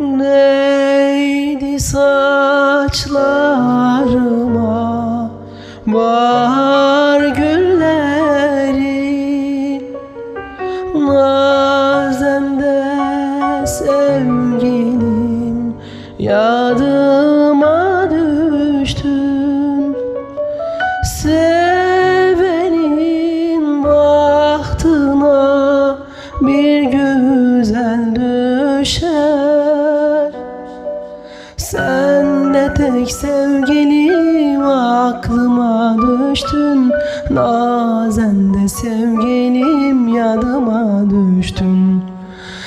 Neydi saçlarıma Bahar gülleri? Nazen de sevgilim Yadıma düştün Sevenin bahtına bir güzel düşer Sen de tek sevgilim aklıma düştün. Nazen de sevgilim yadıma düştün.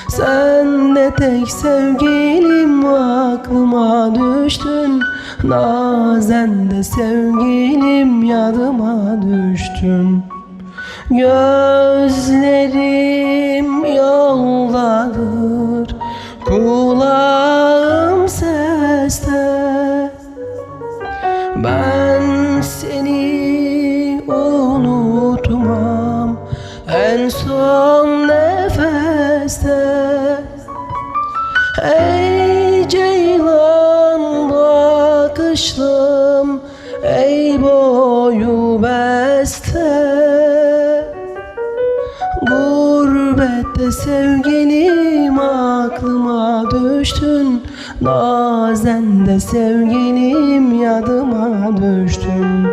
Sen de tek sevgilim aklıma düştün. Nazen de sevgilim yadıma düştün. Gözlerim yoldadır seste Ben seni unutmam. En son nefeste. Ey ceylan bakışlım Ey boyu beste Gurbette sevgilim aklıma düştün. Nazen de sevgilim yadıma düştün.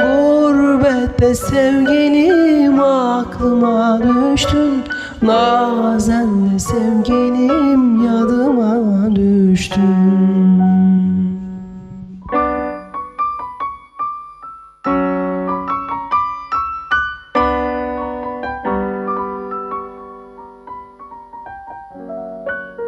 Gurbette sevgilim aklıma düştün. Nazen de sevgilim yadıma düştün